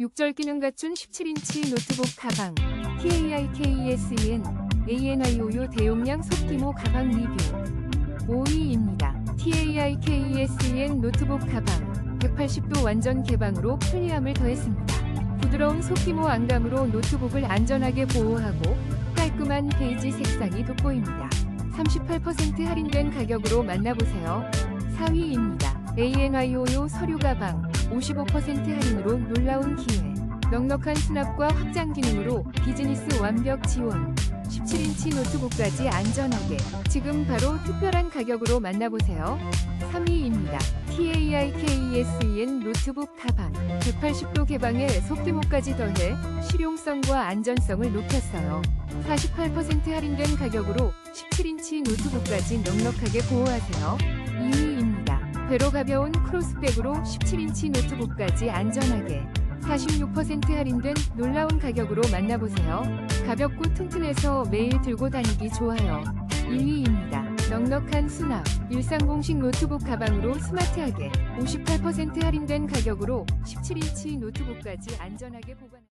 6절 기능 갖춘 17인치 노트북 가방 TAIKESEN ANIOU 대용량 소규모 가방 리뷰 5위입니다. TAIKESEN 노트북 가방 180도 완전 개방으로 편리함을 더했습니다. 부드러운 소규모 안감으로 노트북을 안전하게 보호하고 깔끔한 베이지 색상이 돋보입니다. 38% 할인된 가격으로 만나보세요. 4위입니다. ANIOU 서류 가방 55% 할인으로 놀라운 기회. 넉넉한 수납과 확장 기능으로 비즈니스 완벽 지원. 17인치 노트북까지 안전하게 지금 바로 특별한 가격으로 만나보세요. 3위입니다. TAIKESEN 노트북 가방 180도 개방에 소규모까지 더해 실용성과 안전성을 높였어요. 48% 할인된 가격으로 17인치 노트북까지 넉넉하게 보호하세요. 2위입니다. 배로 가벼운 크로스백으로 17인치 노트북까지 안전하게 46% 할인된 놀라운 가격으로 만나보세요. 가볍고 튼튼해서 매일 들고 다니기 좋아요. 1위입니다. 넉넉한 수납, 일상 공식 노트북 가방으로 스마트하게 58% 할인된 가격으로 17인치 노트북까지 안전하게 보관